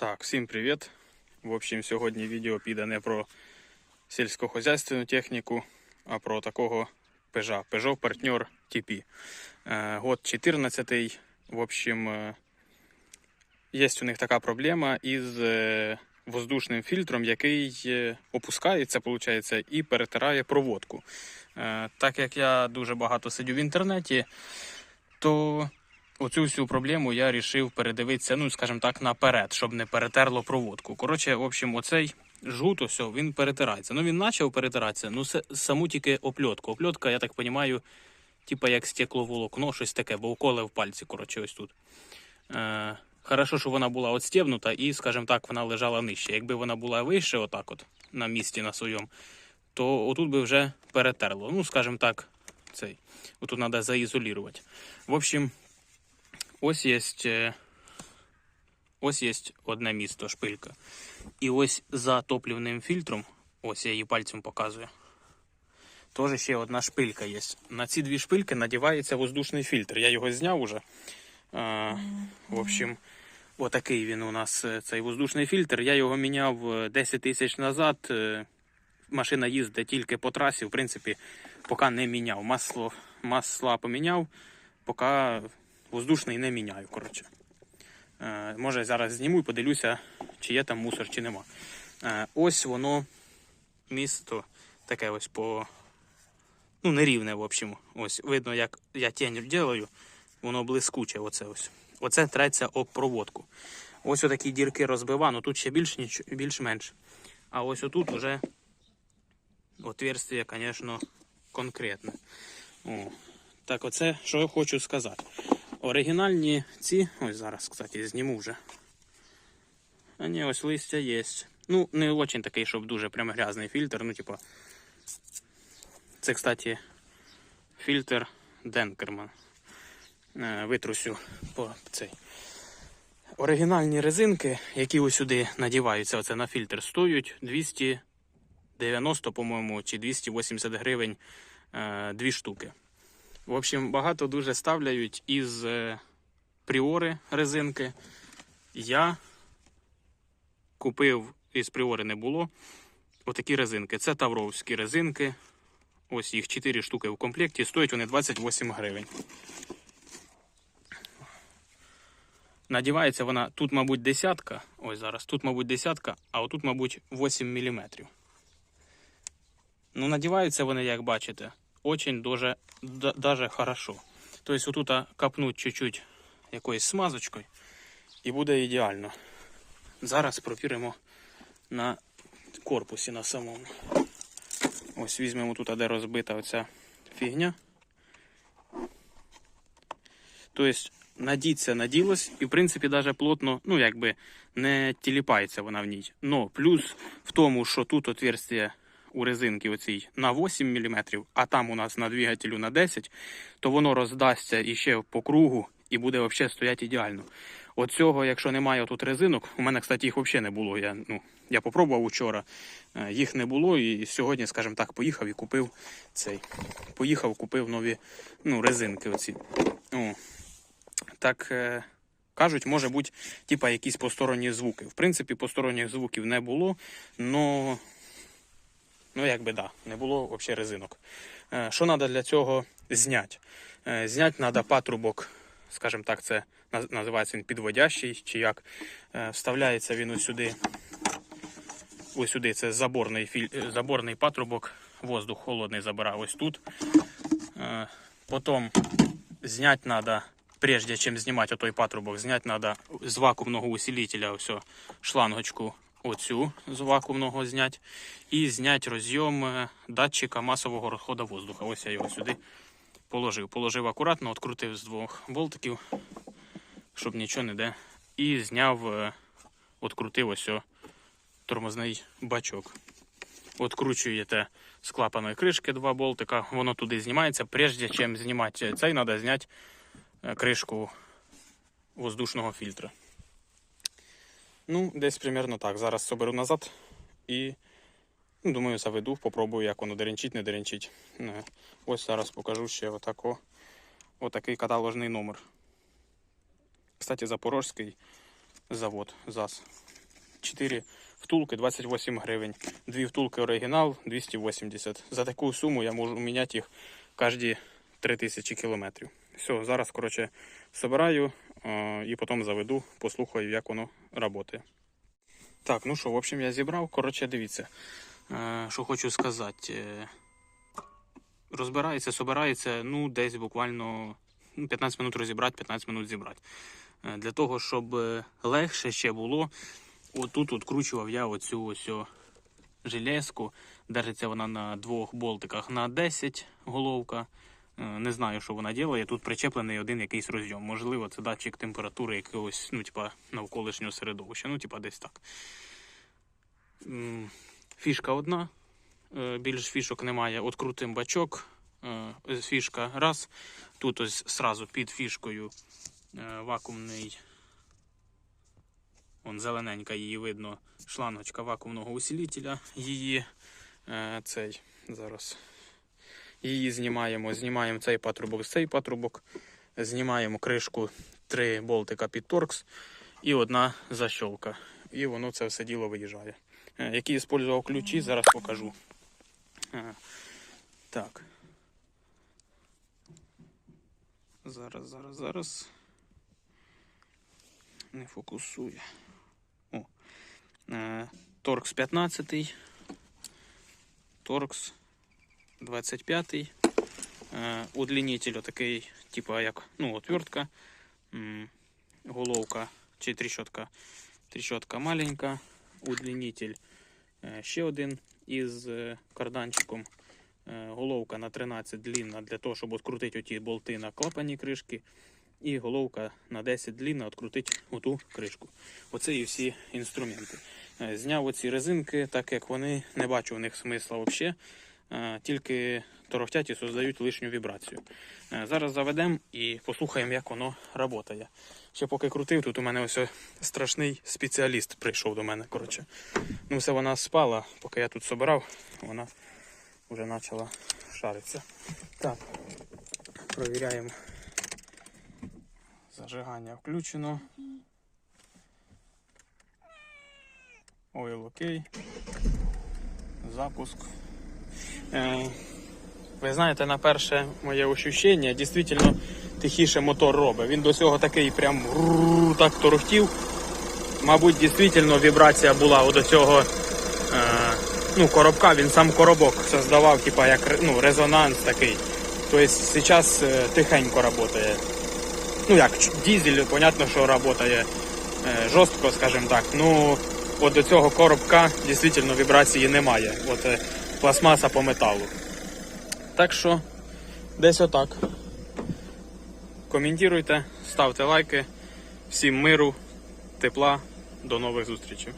Так, всім привіт. В общем, сьогодні відео піде не про сільськохозяйственну техніку, а про такого Peugeot. Peugeot партнер TP. Е, Год 14. В общем, е, є у них така проблема із е, воздушним фільтром, який опускається, виходить, і перетирає проводку. Так як я дуже багато сидю в інтернеті, то оцю всю проблему я вирішив передивитися, ну, скажімо так, наперед, щоб не перетерло проводку. Коротше, в общем, оцей жгут, ось, він перетирається. Ну, він почав перетиратися, ну, саму тільки опльотку. Опльотка, я так розумію, типа як стекловолокно, щось таке, бо уколи в пальці, коротше, ось тут. Е, хорошо, що вона була отстєбнута і, скажімо так, вона лежала нижче. Якби вона була вище, отак от, на місці на своєму, то отут би вже перетерло. Ну, скажімо так, цей. Отут треба заізолювати. В общем, ось є, е, ось є одне місто, шпилька. І ось за топлівним фільтром, ось я її пальцем показую. Теж ще одна шпилька є. На ці дві шпильки надівається воздушний фільтр. Я його зняв уже. А, в общем, отакий він у нас е, цей воздушний фільтр. Я його міняв е, 10 тисяч назад. Е, Машина їздить тільки по трасі, в принципі, поки не міняв. Масло, масла поміняв, поки воздушний не міняю. Коротше. Е, може зараз зніму і подивлюся, чи є там мусор, чи нема. Е, ось воно місто таке ось по. Ну, нерівне, в общем. Ось видно, як я тінь роблю, воно блискуче. Оце ось. Оце треться об проводку. Ось отакі дірки розбива, ну тут ще більш, більш-менш. А ось отут уже отверстие, звісно, конкретне. О. Так, оце, що я хочу сказати. Оригінальні ці, ось зараз, кстати, зніму вже. А ні, ось листя є. Ну, не дуже такий, щоб дуже прям грязний фільтр. Ну, типа. Це, кстати, фільтр Денкерман. Е, Витрусю по цей. Оригінальні резинки, які ось сюди надіваються оце на фільтр, стоять 290, по-моєму, чи 280 гривень е, дві штуки. В общем, багато дуже ставляють із е, пріори резинки. Я купив із пріори не було. Отакі резинки. Це тавровські резинки. Ось їх 4 штуки в комплекті. Стоять вони 28 гривень. Надівається вона тут, мабуть, десятка. Ось зараз. Тут, мабуть, десятка, а отут, мабуть, 8 мм. Ну, надіваються вони, як бачите, очень дуже, да- даже хорошо. Тобто, отут капнуть чуть-чуть якоюсь смазочкою і буде ідеально. Зараз провіримо на корпусі на самому. Ось візьмемо тут, де розбита оця фігня. Тобто, надіться, наділось, і в принципі навіть плотно, ну якби не тіліпається вона в ній. Но плюс в тому, що тут отверстие у резинки оцій на 8 мм, а там у нас на двигателю на 10, то воно роздасться іще по кругу і буде взагалі стояти ідеально. От цього, якщо немає тут резинок, у мене, кстати, їх взагалі не було. Я, ну, я попробував вчора, е, їх не було, і сьогодні, скажімо так, поїхав і купив цей. Поїхав, купив нові ну, резинки. оці. О. Так е, кажуть, може бути, типа якісь посторонні звуки. В принципі, посторонніх звуків не було, но Ну, якби да, не було взагалі резинок. Е, Що треба для цього зняти? Е, Зняти треба патрубок, скажімо так, це називається він підводящий, чи як. Е, Вставляється він ось сюди. Ось сюди це заборний, філь... заборний патрубок, воздух холодний забирає ось тут. Потім зняти треба, прежде чим знімати отой патрубок, зняти треба з вакуумного усилителя ось шлангочку оцю з вакуумного зняти. І зняти розйом е, датчика масового розходу воздуха. Ось я його сюди положив. Положив акуратно, відкрутив з двох болтиків, щоб нічого не де. І зняв, е, відкрутив ось о тормозний бачок. Откручуєте з клапаної кришки два болтика, воно туди знімається. Прежде чим знімати цей, треба зняти е, кришку воздушного фільтра. Ну, десь примерно так. Зараз соберу назад і ну, думаю, заведу, попробую, як воно деренчить, не деренчить. Е, Ось зараз покажу ще отако, отакий каталожний номер. Кстати, запорожський завод ЗАЗ. 4 втулки 28 гривень. Дві втулки оригінал 280. За таку суму я можу міняти їх кожні 3000 кілометрів. Все, зараз, коротше, собираю і потім заведу, послухаю, як воно працює. Так, ну що, в общем, я зібрав. Коротше, дивіться, е, що хочу сказати. Е, розбирається, собирається, ну, десь буквально ну, 15 минут розібрати, 15 минут зібрати. Е, Для того, щоб легше ще було, отут відкручував я оцю ось железку. Держиться вона на двох болтиках на 10 головка. Е, Не знаю, що вона робить. Тут причеплений один якийсь розйом. Можливо, це датчик температури якогось, ну, типа, навколишнього середовища. Ну, типа, десь так. Фішка одна. Е, Більш фішок немає. Открутим бачок. Е, Фішка раз. Тут ось сразу під фішкою вакуумний. Вон зелененька її видно. Шлангочка вакуумного усилителя. Її цей зараз. Її знімаємо. Знімаємо цей патрубок цей патрубок. Знімаємо кришку три болтика під торкс і одна защолка. І воно це все діло виїжджає. Е, Які використовував ключі, зараз покажу. Е, Так. Зараз, зараз, зараз. Не фокусує. О. Е, Торкс 15. Торкс 25. Е, Удлінитель отакий, типа як ну, отвертка. Головка чи тріщотка. Тріщотка маленька. Удлінитель е, ще один із е, карданчиком. Головка на 13 длінна для того, щоб відкрутити оті болти на клапані кришки. І головка на 10 длінна відкрутити оту кришку. Оце і всі інструменти. Зняв оці резинки, так як вони не бачу в них смисла взагалі. Тільки торохтять і создають лишню вібрацію. Е, Зараз заведемо і послухаємо, як воно працює. Ще поки крутив, тут у мене ось страшний спеціаліст прийшов до мене. Коротше. Ну, все вона спала, поки я тут собирав, вона вже почала шаритися. Так, провіряємо. Зажигання включено. Ойл окей. Запуск. Е, ви знаєте, на перше моє ощущення, дійсно тихіше мотор робить. Він до цього такий прям так торохтів. Мабуть, дійсно вібрація була до цього ну, коробка, він сам коробок создавав, типа як ну, резонанс такий. Тобто зараз тихенько працює. Ну як, дизель, понятно, що працює жорстко, скажімо так. Ну, от до цього коробка дійсно вібрації немає. От пластмаса по металу. Так що, десь отак. Коментуйте, ставте лайки. Всім миру, тепла, до нових зустрічей.